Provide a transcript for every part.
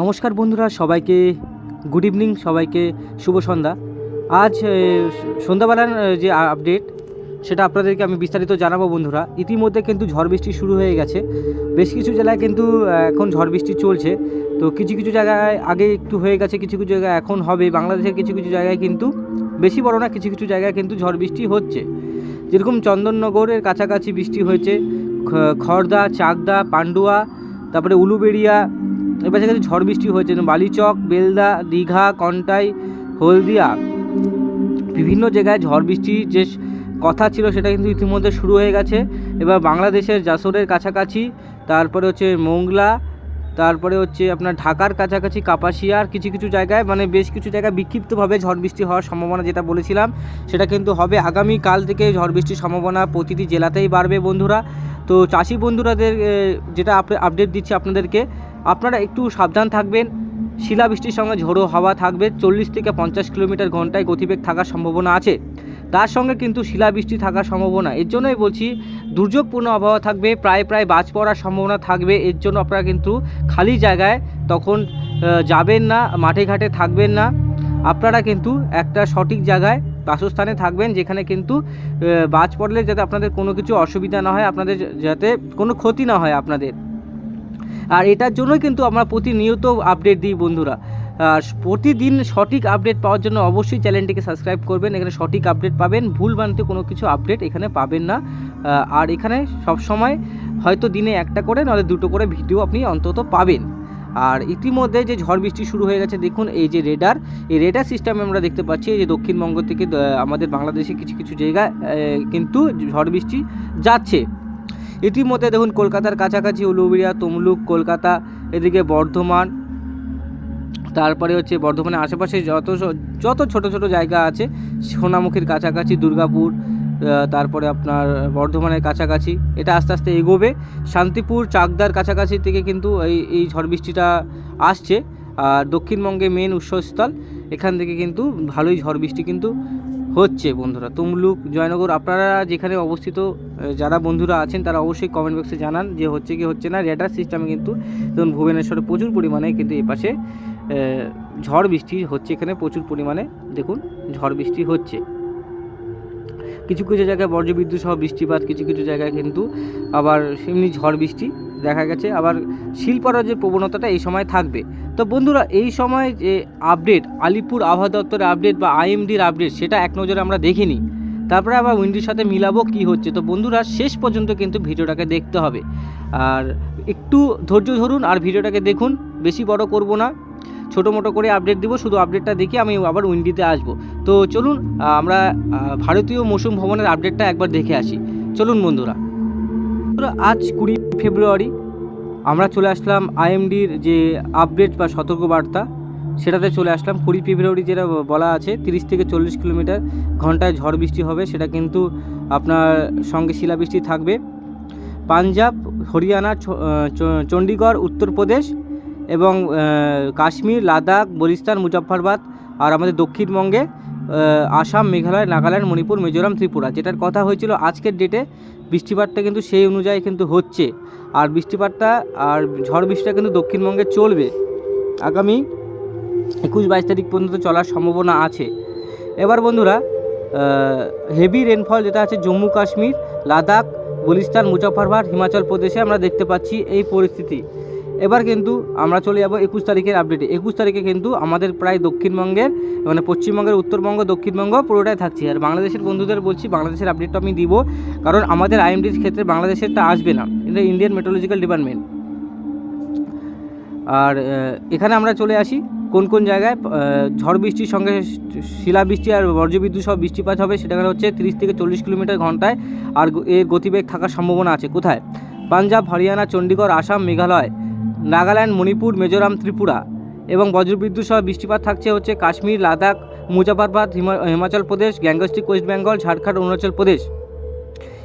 নমস্কার বন্ধুরা, সবাইকে গুড ইভিনিং সবাইকে শুভ সন্ধ্যা। আজ সন্ধ্যাবেলার যে আপডেট সেটা আপনাদেরকে আমি বিস্তারিত জানাব বন্ধুরা। ইতিমধ্যে কিন্তু ঝড় বৃষ্টি শুরু হয়ে গেছে। বেশ কিছু জেলায় কিন্তু এখন ঝড় বৃষ্টি চলছে। তো কিছু কিছু জায়গায় আগে একটু হয়ে গেছে, কিছু কিছু জায়গায় এখন হবে। বাংলাদেশের কিছু কিছু জায়গায় কিন্তু, বেশি বড় না, কিছু কিছু জায়গায় কিন্তু ঝড় বৃষ্টি হচ্ছে। যেরকম চন্দননগরের কাছাকাছি বৃষ্টি হয়েছে খড়দা চাকদা, পান্ডুয়া, তারপরে উলুবেড়িয়া এবার কাছে ঝড় বৃষ্টি হয়েছে। বালিচক, বেলদা, দীঘা, কন্টাই, হলদিয়া বিভিন্ন জায়গায় ঝড় বৃষ্টির যে কথা ছিল সেটা কিন্তু ইতিমধ্যে শুরু হয়ে গেছে। এবার বাংলাদেশের জাসরের কাছাকাছি, তারপরে হচ্ছে মোংলা, তারপরে হচ্ছে আপনার ঢাকার কাছাকাছি, কাপাসিয়ার কিছু কিছু জায়গায় মানে বেশ কিছু জায়গায় বিক্ষিপ্তভাবে ঝড় বৃষ্টি হওয়ার সম্ভাবনা যেটা বলেছিলাম, সেটা কিন্তু হবে আগামী কাল থেকে ঝড় বৃষ্টির সম্ভাবনা প্রতিটি জেলাতেই বাড়বে বন্ধুরা। তো চাষি বন্ধুরাদের যেটা আপ- আপডেট দিচ্ছি আপনাদেরকে আপনারা একটু সাবধান থাকবেন। শিলাবৃষ্টির সঙ্গে ঝোড়ো হাওয়া থাকবে। চল্লিশ থেকে পঞ্চাশ কিলোমিটার ঘন্টায় গতিবেগ থাকার সম্ভাবনা আছে। তার সঙ্গে কিন্তু শিলাবৃষ্টি থাকার সম্ভাবনা। এর জন্যই বলছি, দুর্যোগপূর্ণ আবহাওয়া থাকবে, প্রায় প্রায় বাজ পড়ার সম্ভাবনা থাকবে। এর জন্য আপনারা কিন্তু খালি জায়গায় তখন যাবেন না, মাঠে ঘাটে থাকবেন না। আপনারা কিন্তু একটা সঠিক জায়গায় বাসস্থানে থাকবেন, যেখানে কিন্তু বাজ পড়লে যাতে আপনাদের কোনো কিছু অসুবিধা না হয়, আপনাদের যাতে কোনো ক্ষতি না হয় আপনাদের। আর এটার জন্যই কিন্তু আমরা প্রতিনিয়ত আপডেট দিই বন্ধুরা। আর প্রতিদিন সঠিক আপডেট পাওয়ার জন্য অবশ্যই চ্যানেলটিকে সাবস্ক্রাইব করবেন। এখানে সঠিক আপডেট পাবেন, ভুল বানতে কোনো কিছু আপডেট এখানে পাবেন না। আর এখানে সব সময় হয়তো দিনে একটা করে, নাহলে দুটো করে ভিডিও আপনি অন্তত পাবেন। আর ইতিমধ্যে যে ঝড় বৃষ্টি শুরু হয়ে গেছে, দেখুন এই যে রেডার এই রেডার সিস্টেমে আমরা দেখতে পাচ্ছি। এই যে দক্ষিণবঙ্গ থেকে আমাদের বাংলাদেশে কিছু কিছু জায়গায় কিন্তু ঝড় বৃষ্টি যাচ্ছে। ইতিমধ্যে দেখুন কলকাতার কাছাকাছি উলুবেড়িয়া, তমলুক, কলকাতা, এদিকে বর্ধমান, তারপরে হচ্ছে বর্ধমানের আশেপাশে যত যত ছোট ছোট জায়গা আছে, সোনামুখীর কাছাকাছি, দুর্গাপুর তারপরে আপনার বর্ধমানের কাছাকাছি, এটা আস্তে আস্তে এগোবে। শান্তিপুর, চাকদার কাছাকাছি থেকে কিন্তু এই এই ঝড় বৃষ্টিটা আসছে। আর দক্ষিণবঙ্গে মেন উৎসস্থল, এখান থেকে কিন্তু ভালোই ঝড় বৃষ্টি কিন্তু হচ্ছে বন্ধুরা। তমলুক, জয়নগর, আপনারা যেখানে অবস্থিত যারা বন্ধুরা আছেন, তারা অবশ্যই কমেন্ট বক্সে জানান যে হচ্ছে কি হচ্ছে না। রেডার সিস্টেমে কিন্তু ধরুন ভুবনেশ্বরে প্রচুর পরিমাণে কিন্তু এই পাশে ঝড় বৃষ্টি হচ্ছে এখানে, প্রচুর পরিমাণে দেখুন, ঝড় বৃষ্টি হচ্ছে। কিছু কিছু জায়গায় বজ্রবিদ্যুৎ সহ বৃষ্টিপাত, কিছু কিছু জায়গায় কিন্তু আবার সেমনি ঝড় বৃষ্টি দেখা গেছে আবার শিল্পর যে প্রবণতাটা এই সময় থাকবে। তো বন্ধুরা এই সময় যে আপডেট আলিপুর আবহাওয়া দপ্তরের আপডেট বা আইএমডির আপডেট সেটা এক নজরে আমরা দেখিনি। তারপরে আবার উইন্ডির সাথে মিলাবো কি হচ্ছে। তো বন্ধুরা শেষ পর্যন্ত কিন্তু ভিডিওটাকে দেখতে হবে। আর একটু ধৈর্য ধরুন আর ভিডিওটাকে দেখুন। বেশি বড় করব না। ছোটো মোটো করে আপডেট দিব শুধু আপডেটটা দেখে আমি আবার উইন্ডিতে আসব। তো চলুন আমরা ভারতীয় মৌসুম ভবনের আপডেটটা একবার দেখে আসি। চলুন বন্ধুরা, আজ কুড়ি ফেব্রুয়ারি। আমরা চলে আসলাম আইএমডির যে আপডেট বা সতর্কবার্তা, সেটাতে চলে আসলাম। কুড়ি ফেব্রুয়ারি যেটা বলা আছে, তিরিশ থেকে চল্লিশ কিলোমিটার ঘন্টায় ঝড় বৃষ্টি হবে, সেটা কিন্তু আপনার সঙ্গে শিলাবৃষ্টি থাকবে। পাঞ্জাব, হরিয়ানা চণ্ডীগড় উত্তরপ্রদেশ এবং কাশ্মীর, লাদাখ বলিস্তান মুজফ্ফরবাদ আর আমাদের দক্ষিণবঙ্গে আসাম, মেঘালয়, নাগাল্যান্ড, মণিপুর, মিজোরাম, ত্রিপুরা, যেটার কথা হয়েছিল আজকের ডেটে বৃষ্টিপাতটা কিন্তু সেই অনুযায়ী কিন্তু হচ্ছে। আর বৃষ্টিপাতটা আর ঝড় বৃষ্টিটা কিন্তু দক্ষিণবঙ্গে চলবে। আগামী একুশ বাইশ তারিখ পর্যন্ত চলার সম্ভাবনা আছে। এবার বন্ধুরা হেভি রেনফল যেটা আছে জম্মু কাশ্মীর, লাদাখ বলিস্তান মুজফ্ফরবাদ হিমাচল প্রদেশে আমরা দেখতে পাচ্ছি এই পরিস্থিতি। এবার কিন্তু আমরা চলে যাব একুশ তারিখের আপডেটে একুশ তারিখে কিন্তু আমাদের প্রায় দক্ষিণবঙ্গের মানে পশ্চিমবঙ্গের, উত্তরবঙ্গ, দক্ষিণবঙ্গ পুরোটাই থাকছে। আর বাংলাদেশের বন্ধুদের বলছি, বাংলাদেশের আপডেটটা আমি দিব, কারণ আমাদের আইএমডির ক্ষেত্রে বাংলাদেশেরটা আসবে না। এটা ইন্ডিয়ান মেট্রোলজিক্যাল ডিপার্টমেন্ট আর এখানে আমরা চলে আসি, কোন কোন জায়গায় ঝড় বৃষ্টির সঙ্গে শিলাবৃষ্টি আর বজ্রবিদ্যুৎ সহ বৃষ্টিপাত হবে সেখানে হচ্ছে তিরিশ থেকে চল্লিশ কিলোমিটার ঘন্টায়, আর এর গতিবেগ থাকার সম্ভাবনা আছে। কোথায়? পাঞ্জাব, হরিয়ানা চণ্ডীগড় আসাম, মেঘালয়। নাগাল্যান্ড, মণিপুর, মিজোরাম, ত্রিপুরা এবং বজ্রবিদ্যুৎ সহ বৃষ্টিপাত থাকছে হচ্ছে কাশ্মীর, লাদাখ মুজাফরবাদ হিমা- হিমাচল প্রদেশ গ্যাঙ্গস্টিক ওয়েস্ট বেঙ্গল, ঝাড়খণ্ড, অরুণাচল প্রদেশ।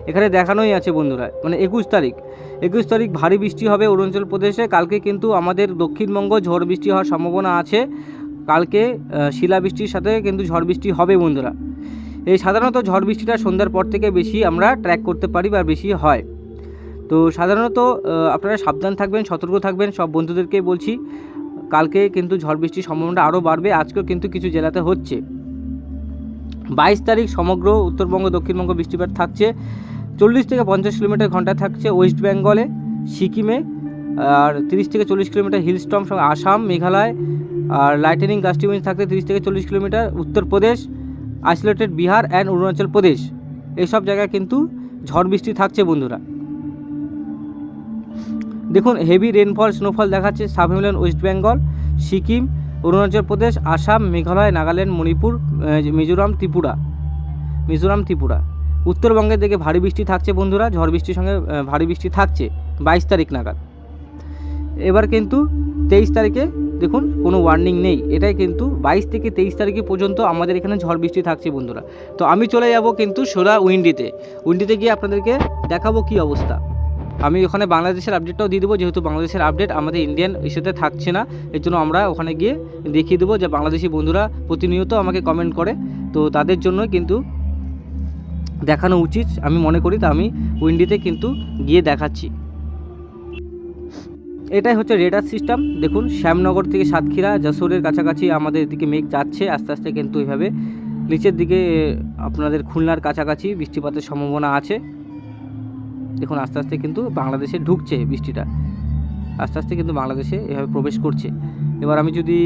এখানে দেখানোই আছে বন্ধুরা মানে একুশ তারিখ। একুশ তারিখ ভারী বৃষ্টি হবে অরুণাচল প্রদেশে, কালকে কিন্তু আমাদের দক্ষিণবঙ্গ ঝড় বৃষ্টি হওয়ার সম্ভাবনা আছে। কালকে শিলাবৃষ্টির সাথে কিন্তু ঝড় বৃষ্টি হবে বন্ধুরা। এই সাধারণত ঝড় বৃষ্টিটা সন্ধ্যার পর থেকে বেশি আমরা ট্র্যাক করতে পারি বা বেশি হয়। তো সাধারণত আপনারা সাবধান থাকবেন, সতর্ক থাকবেন, সব বন্ধুদেরকে বলছি। কালকে কিন্তু ঝড় বৃষ্টির সম্ভাবনাটা আরও বাড়বে, আজকেও কিন্তু কিছু জেলাতে হচ্ছে। বাইশ তারিখ সমগ্র উত্তরবঙ্গ, দক্ষিণবঙ্গ বৃষ্টিপাত থাকছে। চল্লিশ থেকে পঞ্চাশ কিলোমিটার ঘন্টায় থাকছে ওয়েস্ট বেঙ্গলে, সিকিমে, আর তিরিশ থেকে চল্লিশ কিলোমিটার হিল সঙ্গে আসাম, মেঘালয়, আর লাইটেনিং গাস্টি উইন্ড থাকতে তিরিশ থেকে চল্লিশ kilometre, Uttar Pradesh, isolated Bihar, and Arunachal Pradesh. এইসব জায়গায় কিন্তু ঝড় বৃষ্টি থাকছে, বন্ধুরা। দেখুন হেভি রেনফল স্নোফল দেখাচ্ছে sub Himalayan West Bengal Sikkim Arunachal Pradesh Assam Meghalaya Nagaland Manipur Mizoram, Tripura Mizoram, Tripura. উত্তরবঙ্গের দিকে ভারী বৃষ্টি থাকছে বন্ধুরা, ঝড় বৃষ্টির সঙ্গে ভারী বৃষ্টি থাকছে, বাইশ তারিখ নাগাদ। এবার কিন্তু তেইশ তারিখে দেখুন, কোনো ওয়ার্নিং নেই। এটাই কিন্তু বাইশ থেকে তেইশ তারিখে পর্যন্ত আমাদের এখানে ঝড় বৃষ্টি থাকছে বন্ধুরা। তো আমি চলে যাব কিন্তু সোজা উইন্ডিতে। উইন্ডিতে গিয়ে আপনাদেরকে দেখাবো কি অবস্থা। আমি ওখানে বাংলাদেশের আপডেটটাও দিয়ে দেবো। যেহেতু বাংলাদেশের আপডেট আমাদের ইন্ডিয়ান ইস্যুতে থাকছে না, এর জন্য আমরা ওখানে গিয়ে দেখিয়ে দেবো যে বাংলাদেশি বন্ধুরা প্রতিনিয়ত আমাকে কমেন্ট করে। তো তাদের জন্য কিন্তু দেখানো উচিত। আমি মনে করি তা আমি উইন্ডিতে কিন্তু গিয়ে দেখাচ্ছি। এটাই হচ্ছে রেডার সিস্টেম দেখুন, শ্যামনগর থেকে সাতক্ষীরা, যশোরের কাছাকাছি আমাদের এদিকে মেঘ যাচ্ছে। আস্তে আস্তে কিন্তু এইভাবে নিচের দিকে, আপনাদের খুলনার কাছাকাছি বৃষ্টিপাতের সম্ভাবনা আছে। দেখুন, আস্তে আস্তে কিন্তু বাংলাদেশে ঢুকছে বৃষ্টিটা। আস্তে আস্তে কিন্তু বাংলাদেশে এভাবে প্রবেশ করছে। এবার আমি যদি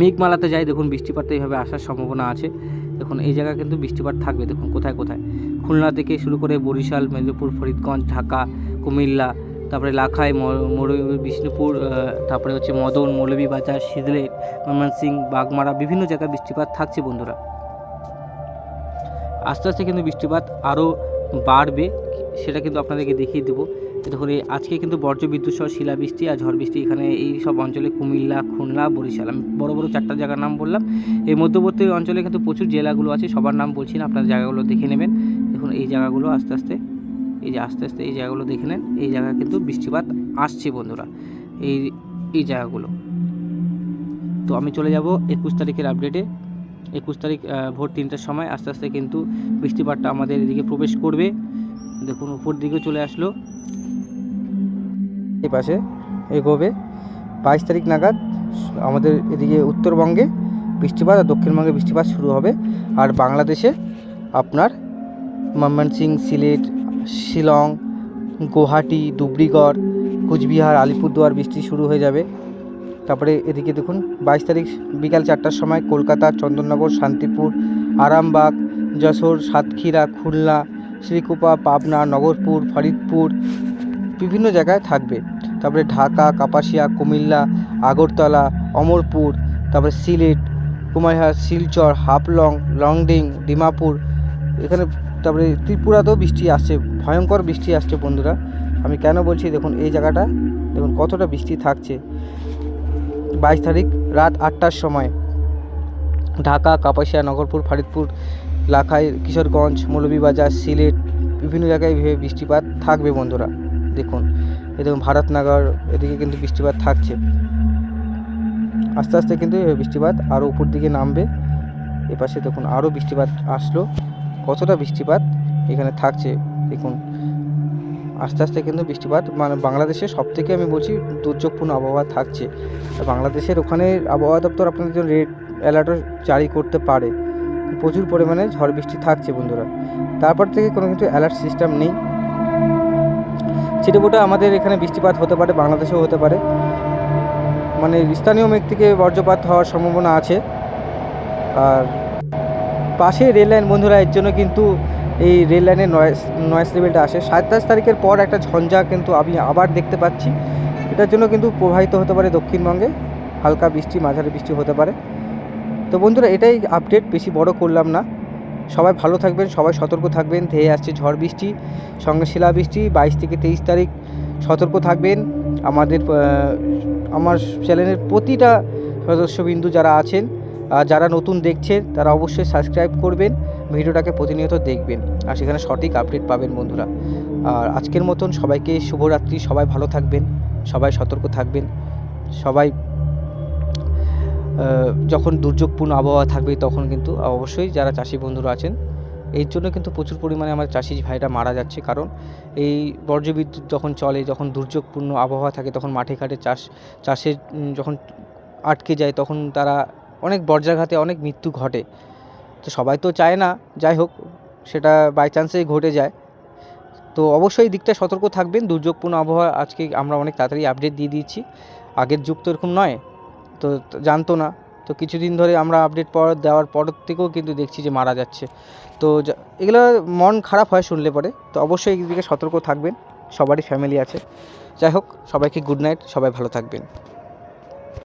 মেঘমালাতে যাই, দেখুন বৃষ্টিপাতটা এইভাবে আসার সম্ভাবনা আছে। দেখুন, এই জায়গায় কিন্তু বৃষ্টিপাত থাকবে। দেখুন, কোথায় কোথায়? খুলনা থেকে শুরু করে বরিশাল, মেদিনীপুর, ফরিদগঞ্জ, ঢাকা, কুমিল্লা, তারপরে লাখাই মর, বিষ্ণুপুর তারপরে হচ্ছে মদন মৌলভীবাজার সিদলেট ময়মনসিং বাগমারা, বিভিন্ন জায়গায় বৃষ্টিপাত থাকছে বন্ধুরা। আস্তে আস্তে কিন্তু বৃষ্টিপাত আরও বাড়বে, সেটা কিন্তু আপনাদেরকে দেখিয়ে দেবো। দেখুন, এই আজকে কিন্তু বর্জ্য বিদ্যুৎ সহ শিলাবৃষ্টি আর ঝড় বৃষ্টি এখানে এই সব অঞ্চলে কুমিল্লা, খুলনা, বরিশাল, আমি বড় বড় চারটা জায়গার নাম বললাম। এই মধ্যবর্তী অঞ্চলে কিন্তু প্রচুর জেলাগুলো আছে, সবার নাম বলছি না, আপনার জায়গাগুলো দেখে নেবেন। দেখুন, এই জায়গাগুলো আস্তে আস্তে, এই যে আস্তে আস্তে এই জায়গাগুলো দেখে নেন, এই জায়গায় কিন্তু বৃষ্টিপাত আসছে বন্ধুরা, এই এই জায়গাগুলো। তো আমি চলে যাব একুশ তারিখের আপডেটে একুশ তারিখ ভোর তিনটার সময় আস্তে আস্তে কিন্তু বৃষ্টিপাতটা আমাদের এদিকে প্রবেশ করবে। দেখুন, উপর দিকে চলে আসলো। এই পাশে এগোবে। বাইশ তারিখ নাগাদ আমাদের এদিকে উত্তরবঙ্গে বৃষ্টিপাত আর দক্ষিণবঙ্গে বৃষ্টিপাত শুরু হবে। আর বাংলাদেশে আপনার ময়মনসিং সিলেট, শিলং, গুয়াহাটি ধুবড়িগড় কুচবিহার, আলিপুরদুয়ার বৃষ্টি শুরু হয়ে যাবে। তারপরে এদিকে দেখুন, বাইশ তারিখ বিকাল চারটার সময় কলকাতা, চন্দননগর, শান্তিপুর, আরামবাগ, যশোর, সাতক্ষীরা, খুলনা, শ্রীকুপা, পাবনা, নগরপুর, ফরিদপুর বিভিন্ন জায়গায় থাকবে। তারপরে ঢাকা, কাপাসিয়া, কুমিল্লা, আগরতলা, অমরপুর, তারপরে সিলেট, কুমারহাট, শিলচর, হাফলং, লংডিং, ডিমাপুর, এখানে তারপরে ত্রিপুরাতেও বৃষ্টি আসছে, ভয়ঙ্কর বৃষ্টি আসছে বন্ধুরা। আমি কেন বলছি, দেখুন এই জায়গাটা, দেখুন কতটা বৃষ্টি থাকছে। বাইশ তারিখ রাত আটটার সময়। ঢাকা, কাপাসিয়া, নগরপুর, ফরিদপুর, লাখাই, কিশোরগঞ্জ, মৌলভীবাজার, সিলেট বিভিন্ন জায়গায় এইভাবে বৃষ্টিপাত থাকবে বন্ধুরা। দেখুন দেখুন ভারতনগর, এদিকে কিন্তু বৃষ্টিপাত থাকছে। আস্তে আস্তে কিন্তু বৃষ্টিপাত আরও উপর দিকে নামবে। এপাশে দেখুন আরও বৃষ্টিপাত আসলো। কতটা বৃষ্টিপাত এখানে থাকছে, দেখুন। আস্তে আস্তে কিন্তু বৃষ্টিপাত মানে বাংলাদেশের সব থেকে আমি বলছি দুর্যোগপূর্ণ আবহাওয়া থাকছে। বাংলাদেশের ওখানে আবহাওয়া দপ্তর আপনাদের জন্য রেড অ্যালার্টও জারি করতে পারে। প্রচুর পরিমাণে ঝড় বৃষ্টি থাকছে বন্ধুরা। তারপর থেকে কোনো কিন্তু অ্যালার্ট সিস্টেম নেই। ছিটেফোঁটা আমাদের এখানে বৃষ্টিপাত হতে পারে, বাংলাদেশেও হতে পারে। মানে স্থানীয় মেঘ থেকে বজ্রপাত হওয়ার সম্ভাবনা আছে। আর পাশে রেল লাইন বন্ধুরা, এর জন্য কিন্তু এই রেল লাইনের নয়েস নয়েস লেভেলটা আসে। সাতাশ তারিখের পর একটা ঝঞ্ঝা কিন্তু আমি আবার দেখতে পাচ্ছি। এটার জন্য কিন্তু প্রবাহিত হতে পারে দক্ষিণবঙ্গে। হালকা বৃষ্টি, মাঝারি বৃষ্টি হতে পারে। তো বন্ধুরা, এটাই আপডেট বেশি বড় করলাম না। সবাই ভালো থাকবেন, সবাই সতর্ক থাকবেন। ধেয়ে আসছে ঝড় বৃষ্টি, সঙ্গে শিলাবৃষ্টি বাইশ থেকে তেইশ তারিখ সতর্ক থাকবেন। আমাদের আমার চ্যানেলের প্রতিটা সদস্যবিন্দু যারা আছেন যারা নতুন দেখছেন, তারা অবশ্যই সাবস্ক্রাইব করবেন। ভিডিওটাকে প্রতিনিয়ত দেখবেন আর সেখানে সঠিক আপডেট পাবেন বন্ধুরা। আর আজকের মতন সবাইকে শুভরাত্রি, সবাই ভালো থাকবেন, সবাই সতর্ক থাকবেন, সবাই যখন দুর্যোগপূর্ণ আবহাওয়া থাকবে তখন কিন্তু অবশ্যই যারা চাষি বন্ধুরা আছেন, এর জন্য কিন্তু প্রচুর পরিমাণে আমার চাষি ভাইরা মারা যাচ্ছে। কারণ এই বর্জ্যবিদ্যুৎ যখন চলে, যখন দুর্যোগপূর্ণ আবহাওয়া থাকে, তখন মাঠে ঘাটে চাষ, চাষের যখন আটকে যায়, তখন তারা অনেক বর্জ্যাঘাতে অনেক মৃত্যু ঘটে। তো সবাই তো চায় না, যাই হোক, সেটা বাই চান্সেই ঘটে যায়। তো অবশ্যই এই দিকটা সতর্ক থাকবেন, দুর্যোগপূর্ণ আবহাওয়া আজকে আমরা অনেক তাড়াতাড়ি আপডেট দিয়ে দিচ্ছি আগের যুগ তো এরকম নয়, তো জানতো না। তো কিছুদিন ধরে আমরা আপডেট পর, দেওয়ার পর থেকেও কিন্তু দেখছি যে মারা যাচ্ছে। তো এগুলো মন খারাপ হয় শুনলে পরে, তো অবশ্যই দিকে সতর্ক থাকবেন, সবারই ফ্যামিলি আছে। যাই হোক, সবাইকে গুড নাইট সবাই ভালো থাকবেন।